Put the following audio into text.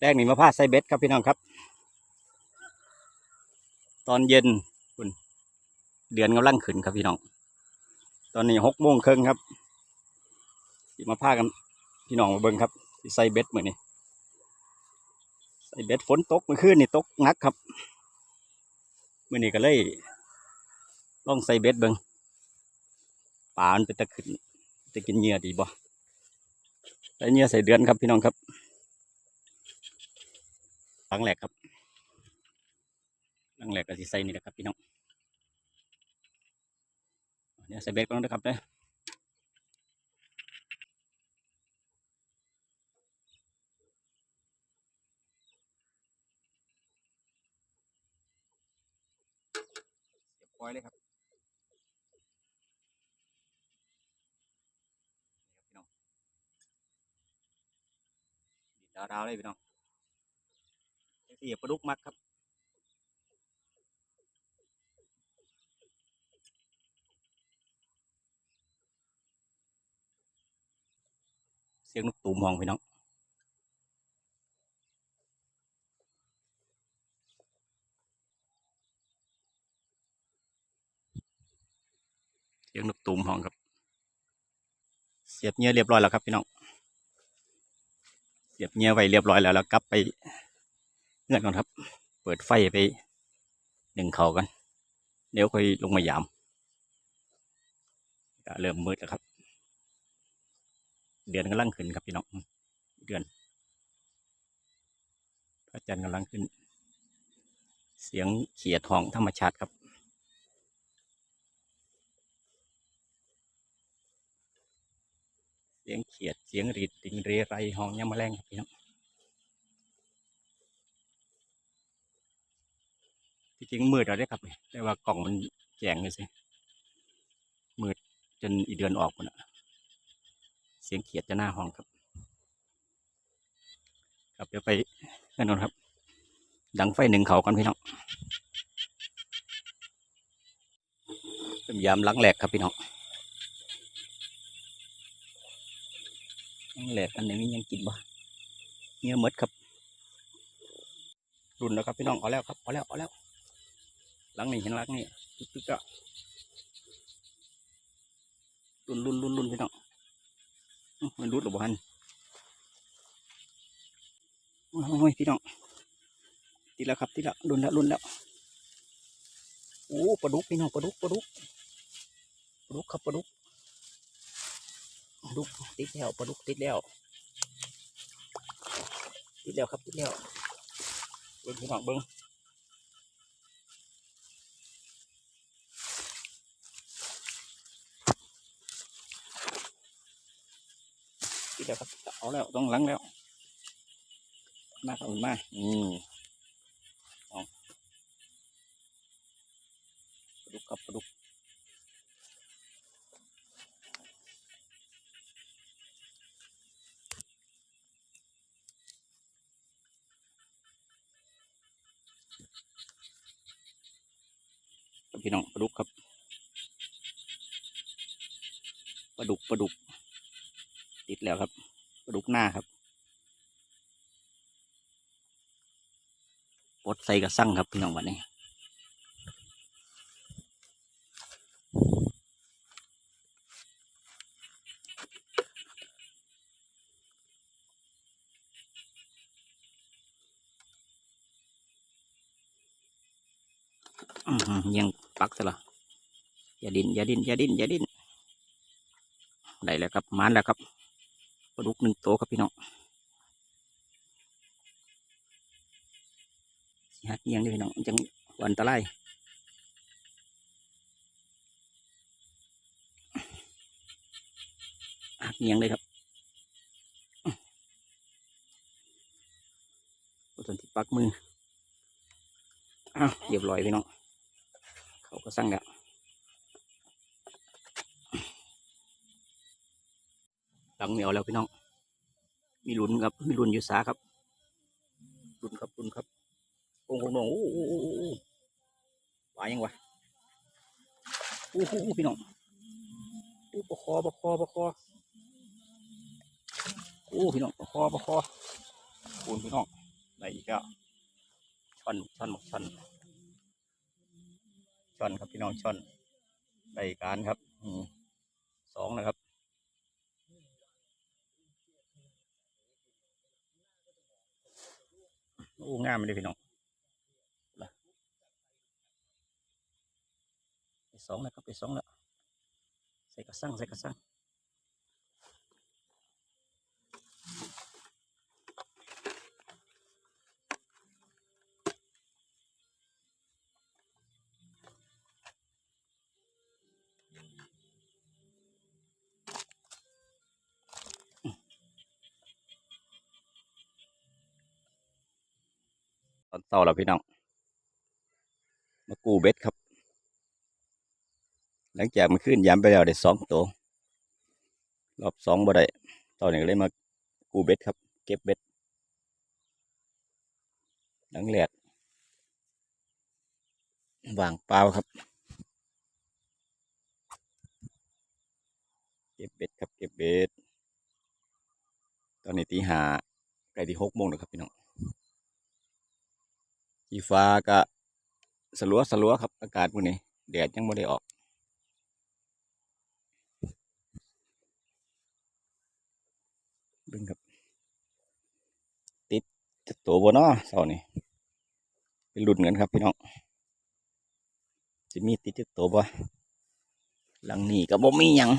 แรกนี่มาพาใส่เบ็ดครับพี่น้องครับ ตอนเย็นคุณเดือนกำลังขึ้นครับพี่น้อง ตอนนี้หกโมงครึ่งครับมาพากันพี่น้องมาเบิ่งครับสิใส่เบ็ดเหมือนนี้ใส่เบ็ดฝนตกเมื่อคืนนี่ตกหนักครับมื่อนี้ก็เลยลองใส่เบ็ดเบิงปลามันเป็นตะขึ้นจะกินเหยื่อดีบ่ใส่เหยื่อใส่เดือนครับพี่น้องครับ หลังแหลกครับ หลังแหลกก็สิใส่นี่แหละครับพี่น้องเดี๋ยใส่เบ็ดก่อนนะครับเด้อเสียปล่อยเลยครับนี่ครับพี่น้องดินดาวๆเลยพี่น้อง เสียบปลาดุกมักครับเสียงนกตูมห้องพี่น้องเสียงนกตูมห้องครับ เสียบเหงื่อเรียบร้อยแล้วครับพี่น้อง เสียบเหงื่อไว้เรียบร้อยแล้วแล้วกลับไป เงื่อนก่อนครับ เปิดไฟไปหนึ่งเขากัน เดี๋ยวค่อยลงมายาม เริ่มมืดแล้วครับ เดือนกำลังขึ้นครับพี่น้อง เดือนพระจันทร์กำลังขึ้น เสียงเขียดห้องธรรมชาติครับเสียงเขียดเสียงรีดติงเรไรห้องยามแมลงครับพี่น้อง ที่จริงมืดแล้วได้ครับแต่ว่ากล่องมันแจงเลยสิมืดจนอีเดือนออกหมดอะเสียงเขียดจะหน้าห้องครับ ครับเดี๋ยวไปกันนอนครับ ดังไฟหนึ่งเขากันพี่น้องเป็นยามหลังแหลกครับพี่น้องหลังแหลกอันไหนมียังกินบ่เงี้ยมดครับรุนแล้วครับพี่น้องเอาแล้วครับเอาแล้วเอาแล้ว ลังนี้เห็นลังนี่ตึกตึกก็รุนรุนรุนรุนพี่น้องมันรุดหรือบ่ฮันโอ้ยพี่น้องติดแล้วครับติดแล้วรุนแล้วรุนแล้วโอ้ปลาดุกพี่น้องปลาดุกปลาดุกปลาดุกครับปลาดุกปลาดุกติดแล้วปลาดุกติดแล้วติดแล้วครับติดแล้วเบิ้งพี่น้องเบิ้ง แล้วครับเอาแล้วต้องหลังแล้วมาครับมาอืมเอาปลาดุกครับปลาดุกครับพี่น้องปลาดุกครับปลาดุกปลาดุก ติดแล้วครับ ปลาดุกหน้าครับปดใส่กระสั่งครับพี่น้องวันนี้อือหือยังปักซะละอย่าดินอย่าดินอย่าดินอย่าดินได้แล้วครับมานแล้วครับ ลาดุกหนึ่งโตครับพี่น้องสิหักเอียงเด้วยพี่น้องจังอันตรายหักเอียงเลยครับโอ้ตอนที่ปักมืออ้าวเรียบร้อยพี่น้อง เขาก็สั่งแล้ว หลังเหนียวแล้วพี่น้อง มีลุ้นครับ มีลุ้นอยู่สาครับลุ้นครับลุ้นครับโอ้โหโอ้หโอ้โอ้โหปลายังวะโอ้โหพี่น้องโอ้ปลาคอปลาคอปลาคอโอ้พี่น้องปลาคอปลาคอโอ้พี่น้องไหนอีกแล้วช่อนช่อนหมกช่อนช่อนครับพี่น้องช่อนได้การครับสองนะครับ อู้งามเลยพี่น้องไปสองแล้วครับไปสองแล้วใส่กระสังใส่กระสัง ตอนเช้าแล้วพี่น้อง มากู้เบ็ดครับ หลังจากมันขึ้นยามไปแล้วได้สองตัวรอบสองบ่ได้ตอนนี้ก็เลยมากู้เบ็ดครับ เก็บเบ็ดหลังแหลกวางเปล่าครับ เก็บเบ็ดครับ เก็บเบ็ด ตอนนี้ตีหาใกล้ที่หกโมงแล้วครับพี่น้อง สีฟ้าก็สลัวสลัวครับอากาศมื้อนี้แดดยังไม่ได้ออกเบิ่งครับ ติดจะตัวบนนาะเสานี่เป็นรุ่นกันครับพี่น้องจะมีติดจะตัวบ่หลังนี้ก็บ่มีหยัง